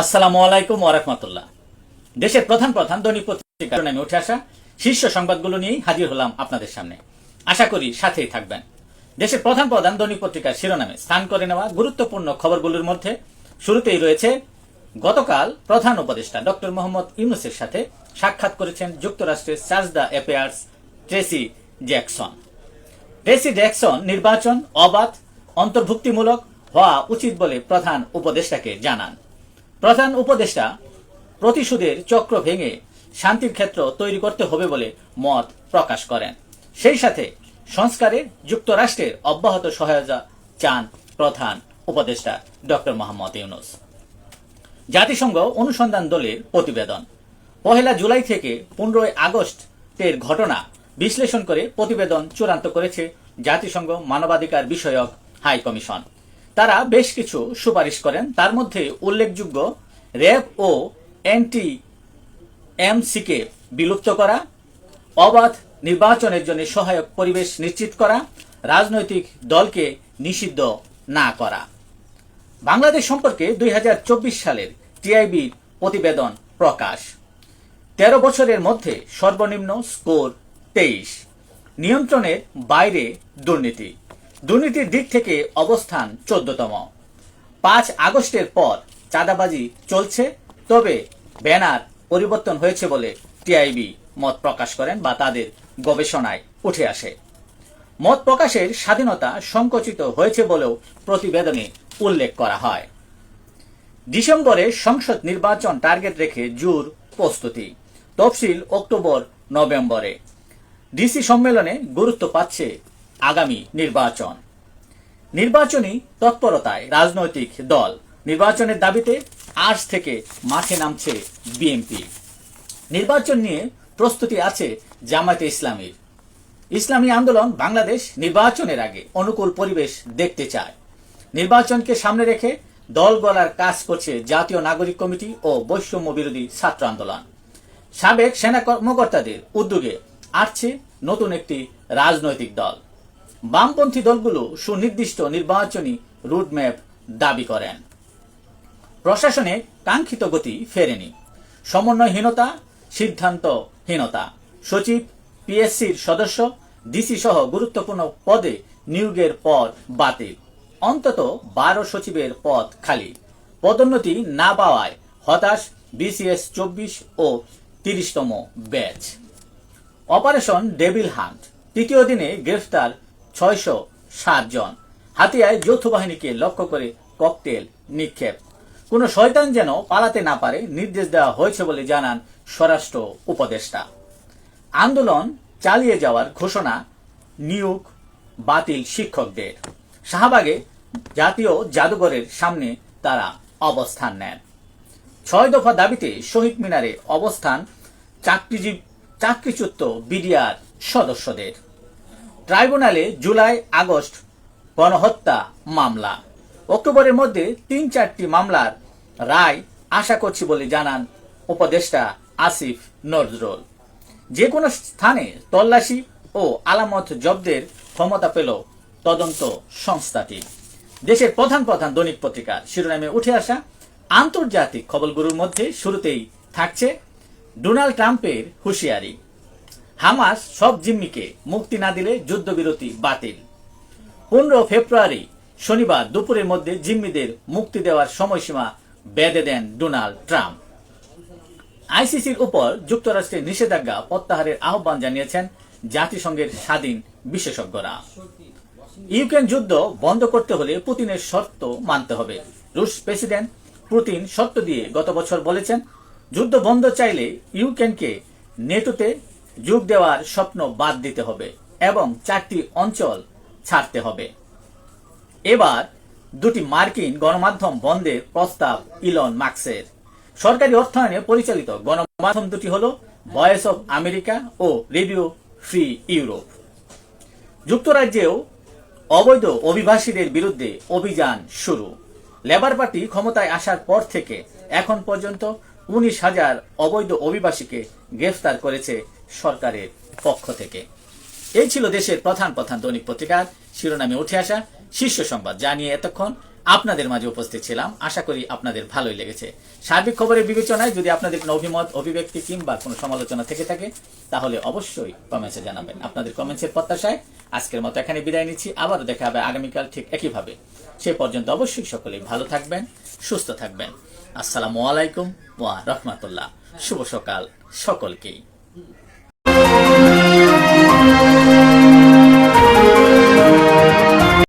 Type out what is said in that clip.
আসসালামু আলাইকুম ওরহমতুল্লাহ দেশের প্রধান প্রধান দৈনিক পত্রিকার নামে উঠে আসা শীর্ষ সংবাদগুলো নিয়েই হাজির হলাম আপনাদের সামনে। আশা করি সাথেই থাকবেন। দেশের প্রধান প্রধান দৈনিক পত্রিকার শিরোনামে স্থান করে নেওয়া গুরুত্বপূর্ণ খবরগুলোর মধ্যে শুরুতেই রয়েছে, গতকাল প্রধান উপদেষ্টা ডক্টর মোহাম্মদ ইউনুসের সাথে সাক্ষাৎ করেছেন যুক্তরাষ্ট্রের charge d' affaires Tracey Jackson. Tracey Jackson নির্বাচন অবাধ, অন্তর্ভুক্তিমূলক হওয়া উচিত বলে প্রধান উপদেষ্টাকে জানান। প্রধান উপদেষ্টা প্রতিশোধের চক্র ভেঙে শান্তির ক্ষেত্র তৈরি করতে হবে বলে মত প্রকাশ করেন। সেই সাথে সংস্কারে যুক্তরাষ্ট্রের অব্যাহত সহায়তা চান প্রধান উপদেষ্টা ডক্টর মোহাম্মদ ইউনুস। জাতিসংঘ অনুসন্ধান দলের প্রতিবেদন। পহেলা জুলাই থেকে পনেরোই আগস্টের ঘটনা বিশ্লেষণ করে প্রতিবেদন চূড়ান্ত করেছে জাতিসংঘ মানবাধিকার বিষয়ক হাই কমিশন তারা বেশ কিছু সুপারিশ করেন। তার মধ্যে উল্লেখযোগ্য র্যাব ও এনটি এমসিকে বিলুপ্ত করা, অবাধ নির্বাচনের জন্য সহায়ক পরিবেশ নিশ্চিত করা, রাজনৈতিক দলকে নিষিদ্ধ না করা। বাংলাদেশ সম্পর্কে দুই হাজার চব্বিশ সালের টিআইবির প্রতিবেদন প্রকাশ। তেরো বছরের মধ্যে সর্বনিম্ন স্কোর তেইশ। নিয়ন্ত্রণের বাইরে দুর্নীতি। দুর্নীতির দিক থেকে অবস্থান চোদ্দতম। পাঁচ আগস্টের পর চাঁদাবাজি চলছে, তবে ব্যানার পরিবর্তন হয়েছে বলে টিআইবি মত প্রকাশ করেন বা তাদের গবেষণায় উঠে আসে। মত প্রকাশের স্বাধীনতা সংকুচিত হয়েছে বলেও প্রতিবেদনে উল্লেখ করা হয়। ডিসেম্বরে সংসদ নির্বাচন টার্গেট রেখে জোর প্রস্তুতি, তফসিল অক্টোবর নভেম্বরে ডিসি সম্মেলনে গুরুত্ব পাচ্ছে আগামী নির্বাচন। নির্বাচনী তৎপরতায় রাজনৈতিক দল নির্বাচনের দাবিতে আজ থেকে মাঠে নামছে বিএনপি। নির্বাচন নিয়ে প্রস্তুতি আছে জামায়াতে ইসলামীর। ইসলামী আন্দোলন বাংলাদেশ নির্বাচনের আগে অনুকূল পরিবেশ দেখতে চায়। নির্বাচনকে সামনে রেখে দল গলার কাজ করছে জাতীয় নাগরিক কমিটি ও বৈষম্য বিরোধী ছাত্র আন্দোলন। সাবেক সেনা কর্মকর্তাদের উদ্যোগে আসছে নতুন একটি রাজনৈতিক দল। বামপন্থী দলগুলো সুনির্দিষ্ট নির্বাচনী রুটম্যাপ দাবি করেন। প্রশাসনে কাঙ্ক্ষিত গতি ফেরেনি। সমন্বয়হীনতা, সিদ্ধান্তহীনতা। সচিব, পিএসসির সদস্য, ডিসি সহ গুরুত্বপূর্ণ পদে নিয়োগের পর বাতিল। অন্তত বারো সচিবের পদ খালি। পদোন্নতি না পাওয়ায় হতাশ বিসিএস চব্বিশ ও তিরিশতম ব্যাচ। অপারেশন ডেভিল হান্ট, তৃতীয় দিনে গ্রেফতার ছয়শো সাত জন। হাতিয়ায় যৌথ বাহিনীকে লক্ষ্য করে ককটেল নিক্ষেপ। কোনো শয়তান যেন পালাতে না পারে নির্দেশ দেওয়া হয়েছে বলে জানান স্বরাষ্ট্র উপদেষ্টা। আন্দোলন চালিয়ে যাওয়ার ঘোষণা নিয়োগ বাতিল শিক্ষকদের। শাহবাগে জাতীয় জাদুঘরের সামনে তারা অবস্থান নেন। ছয় দফা দাবিতে শহীদ মিনারে অবস্থান চাকরিজীব চাকরিচ্যুত বিডিআর সদস্যদের। ট্রাইব্যুনালে জুলাই, আগস্ট গণহত্যা মামলা। অক্টোবরের মধ্যে তিন চারটি মামলার রায় আশা করছি বলে জানান উপদেষ্টা আসিফ নজরুল। যে কোনো স্থানে তল্লাশি ও আলামত জব্দের ক্ষমতা পেল তদন্ত সংস্থাটি। দেশের প্রধান প্রধান দৈনিক পত্রিকার শিরোনামে উঠে আসা আন্তর্জাতিক খবরগুলোর মধ্যে শুরুতেই থাকছে ডোনাল্ড ট্রাম্পের হুঁশিয়ারি। হামাস সব জিম্মিকে মুক্তি না দিলে যুদ্ধবিরতি বাতিল। পনেরো ফেব্রুয়ারি, শনিবার দুপুরের মধ্যে জিম্মিদের মুক্তি দেওয়ার সময়সীমা বেঁধে দেন ডোনাল্ড ট্রাম্প। আইসিসির উপর যুক্তরাষ্ট্রের নিষেধাজ্ঞা প্রত্যাহারের আহ্বান জানিয়েছেন জাতিসংঘের স্বাধীন বিশেষজ্ঞরা। ইউক্রেন যুদ্ধ বন্ধ করতে হলে পুতিনের শর্ত মানতে হবে। রুশ প্রেসিডেন্ট পুতিন শর্ত দিয়ে গত বছর বলেছেন, যুদ্ধ বন্ধ চাইলে ইউক্রেনকে নেটোতে যোগ দেওয়ার স্বপ্ন বাদ দিতে হবে এবং চারটি অঞ্চল ছাড়তে হবে। এবার দুটি মার্কিন গণমাধ্যম বন্ধের প্রস্তাব ইলন মার্কসের সরকারি অর্থায়নে পরিচালিত গণমাধ্যম দুটি হল ভয়েস অফ আমেরিকা ও রেডিও ফ্রি ইউরোপ। যুক্তরাজ্যেও অবৈধ অভিবাসীদের বিরুদ্ধে অভিযান শুরু। লেবার পার্টি ক্ষমতায় আসার পর থেকে এখন পর্যন্ত উনিশ হাজার অবৈধ অভিবাসীকে গ্রেফতার করেছে সরকারের পক্ষ থেকে। এই ছিল দেশের প্রধান প্রধান দৈনিক পত্রিকার শিরোনামে উঠে আসা শীর্ষ সংবাদ। যা নিয়ে এতক্ষণ আপনাদের মাঝে উপস্থিত ছিলাম। আশা করি আপনাদের ভালোই লেগেছে। সার্বিক খবরের বিবেচনায় যদি আপনাদের কোনো অভিমত, অভিব্যক্তি কিংবা কোনো সমালোচনা থেকে থাকে, তাহলে অবশ্যই কমেন্টসে জানাবেন। আপনাদের কমেন্টসের প্রত্যাশায় আজকের মতো এখানে বিদায় নিচ্ছি। আবারও দেখা হবে আগামীকাল ঠিক একইভাবে। সে পর্যন্ত অবশ্যই সকলেই ভালো থাকবেন, সুস্থ থাকবেন। আসসালামু আলাইকুম ওয়া রহমাতুল্লাহ। শুভ সকাল সকলকেই।